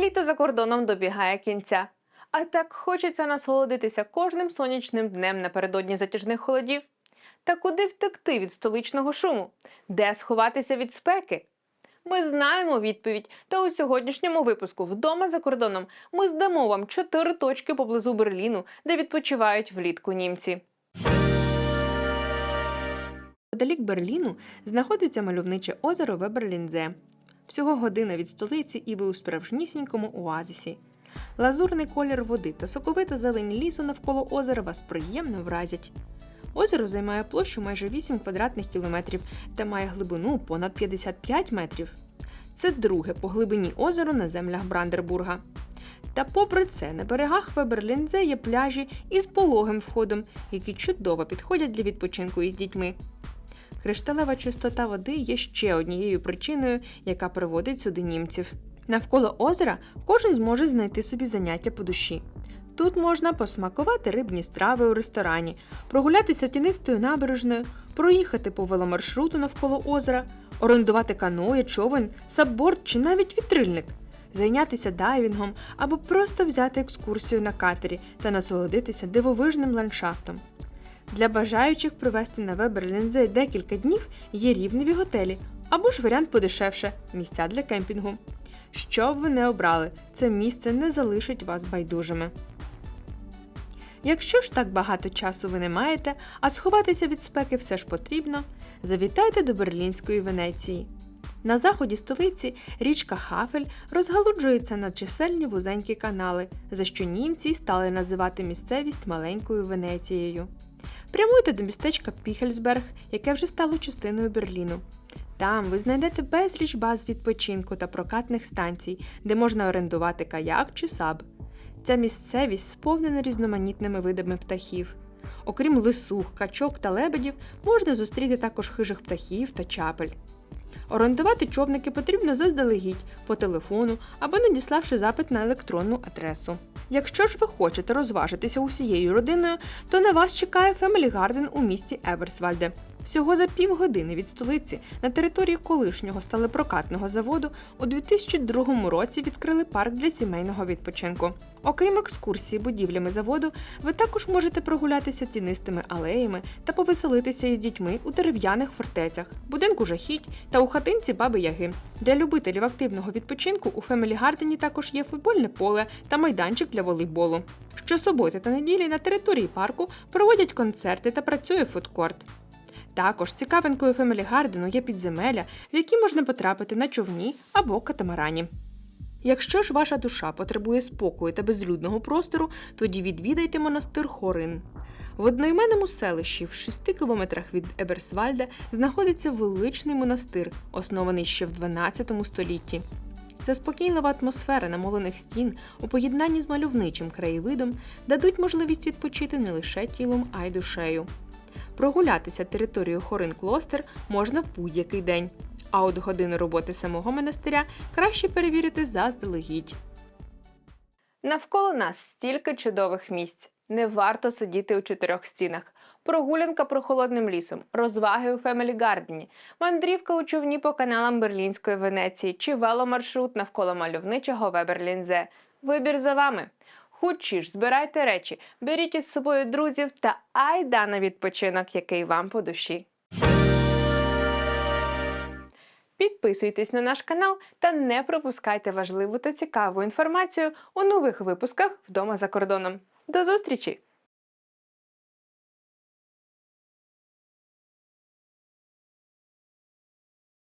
Літо за кордоном добігає кінця. А так хочеться насолодитися кожним сонячним днем напередодні затяжних холодів. Та куди втекти від столичного шуму? Де сховатися від спеки? Ми знаємо відповідь. Та у сьогоднішньому випуску вдома за кордоном ми здамо вам чотири точки поблизу Берліну, де відпочивають влітку німці. Подалік Берліну знаходиться мальовниче озеро Веберлінзе. Всього година від столиці, і ви у справжнісінькому оазисі. Лазурний колір води та соковита зелень лісу навколо озера вас приємно вразять. Озеро займає площу майже 8 квадратних кілометрів та має глибину понад 55 метрів. Це друге по глибині озеро на землях Брандербурга. Та попри це, на берегах Веберлінзе є пляжі із пологим входом, які чудово підходять для відпочинку із дітьми. Кришталева чистота води є ще однією причиною, яка приводить сюди німців. Навколо озера кожен зможе знайти собі заняття по душі. Тут можна посмакувати рибні страви у ресторані, прогулятися тінистою набережною, проїхати по веломаршруту навколо озера, орендувати каное, човен, сабборд чи навіть вітрильник, зайнятися дайвінгом або просто взяти екскурсію на катері та насолодитися дивовижним ландшафтом. Для бажаючих провести на Веберлінзе декілька днів є рівневі готелі або ж варіант подешевше місця для кемпінгу. Що б ви не обрали, це місце не залишить вас байдужими. Якщо ж так багато часу ви не маєте, а сховатися від спеки все ж потрібно, завітайте до Берлінської Венеції. На заході столиці річка Хафель розгалуджується на чисельні вузенькі канали, за що німці стали називати місцевість маленькою Венецією. Прямуйте до містечка Піхельсберг, яке вже стало частиною Берліну. Там ви знайдете безліч баз відпочинку та прокатних станцій, де можна орендувати каяк чи саб. Ця місцевість сповнена різноманітними видами птахів. Окрім лисух, качок та лебедів, можна зустріти також хижих птахів та чапель. Орендувати човники потрібно заздалегідь по телефону або надіславши запит на електронну адресу. Якщо ж ви хочете розважитися усією родиною, то на вас чекає Family Garden у місті Еверсвальде. Всього за півгодини від столиці на території колишнього сталепрокатного заводу у 2002 році відкрили парк для сімейного відпочинку. Окрім екскурсії будівлями заводу, ви також можете прогулятися тінистими алеями та повеселитися із дітьми у дерев'яних фортецях, будинку жахіть та у хатинці Баби Яги. Для любителів активного відпочинку у Фемелі Гардені також є футбольне поле та майданчик для волейболу. Щосуботи та неділі на території парку проводять концерти та працює фудкорт. Також цікавинкою Фемелі Гардену є підземелля, в які можна потрапити на човні або катамарані. Якщо ж ваша душа потребує спокою та безлюдного простору, тоді відвідайте монастир Хорин. В одноіменному селищі в 6 кілометрах від Еберсвальда знаходиться величний монастир, оснований ще в 12 столітті. Заспокійлива атмосфера намолених стін у поєднанні з мальовничим краєвидом дадуть можливість відпочити не лише тілом, а й душею. Прогулятися територією Хорин Клостер можна в будь-який день, а от години роботи самого монастиря краще перевірити заздалегідь. Навколо нас стільки чудових місць. Не варто сидіти у чотирьох стінах. Прогулянка прохолодним лісом, розваги у Фемелі Гардені, мандрівка у човні по каналам Берлінської Венеції чи веломаршрут навколо мальовничого Веберлінзе. Вибір за вами. Ж збирайте речі, беріть із собою друзів та айда на відпочинок, який вам по душі. Підписуйтесь на наш канал та не пропускайте важливу та цікаву інформацію у нових випусках вдома за кордоном. До зустрічі!